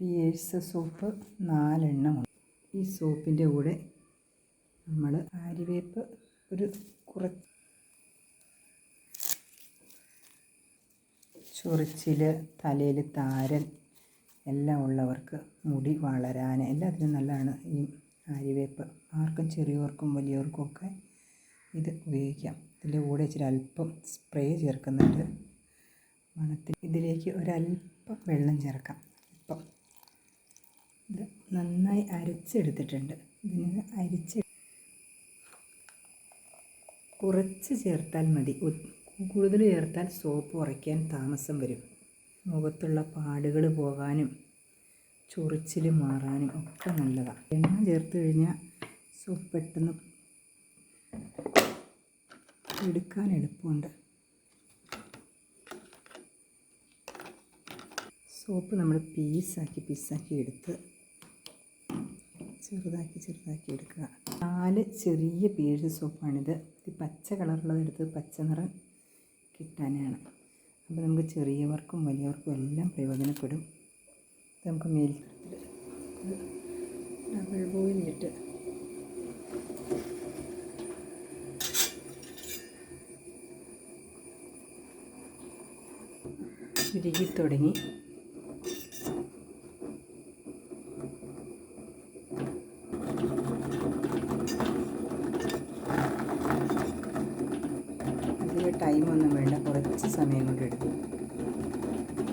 Pierce soap നാലെണ്ണമുണ്ട് ഈ സോപ്പിന്റെ കൂടെ നമ്മൾ ആര്യവേപ്പ് ഒരു കുറച്ച് ചൊറിച്ചിൽ തലയിൽ താരൻ എല്ലാം ഉള്ളവർക്ക് മുടി വളരാൻ എല്ലാത്തിനും നല്ലതാണ് ഈ ആര്യവേപ്പ് ആർക്കും ചെറിയവർക്കും വലിയവർക്കും ഒക്കെ ഇത് ഉപയോഗിക്കാം. ഇതിന്റെ കൂടെ ഇച്ചിരി അല്പം സ്പ്രേ ചേർക്കുന്നുണ്ട്. മണത്തിൽ ഇതിലേക്ക് ഒരല്പം വെള്ളം ചേർക്കാം. അല്പം. നന്നായി അരച്ചെടുത്തിട്ടുണ്ട്. ഇതിന് അരിച്ച് കുറച്ച് ചേർത്താൽ മതി. കൂടുതൽ ചേർത്താൽ സോപ്പ് ഉറയ്ക്കാൻ താമസം വരും. മുഖത്തുള്ള പാടുകൾ പോകാനും ചൊറിച്ചിൽ മാറാനും ഒക്കെ നല്ലതാണ് എണ്ണ ചേർത്ത് കഴിഞ്ഞാൽ സോപ്പ് പെട്ടെന്ന് എടുക്കാൻ എളുപ്പമുണ്ട്. സോപ്പ് നമ്മൾ പീസാക്കി പീസാക്കി എടുത്ത് ചെറുതാക്കി ചെറുതാക്കി എടുക്കുക. നാല് ചെറിയ പീഴ് സോപ്പാണിത്. ഇത് പച്ച കളറുള്ളത് എടുത്ത് പച്ച നിറം കിട്ടാനാണ്. അപ്പോൾ നമുക്ക് ചെറിയവർക്കും വലിയവർക്കും എല്ലാം പ്രയോജനപ്പെടും. ഇത് നമുക്ക് മേൽ ഡബിൾ ബോയിലിട്ട് ഉരുകി തുടങ്ങി. ടൈമൊന്നും വേണ്ട. കുറച്ച് സമയം കൊണ്ട് എടുക്കും.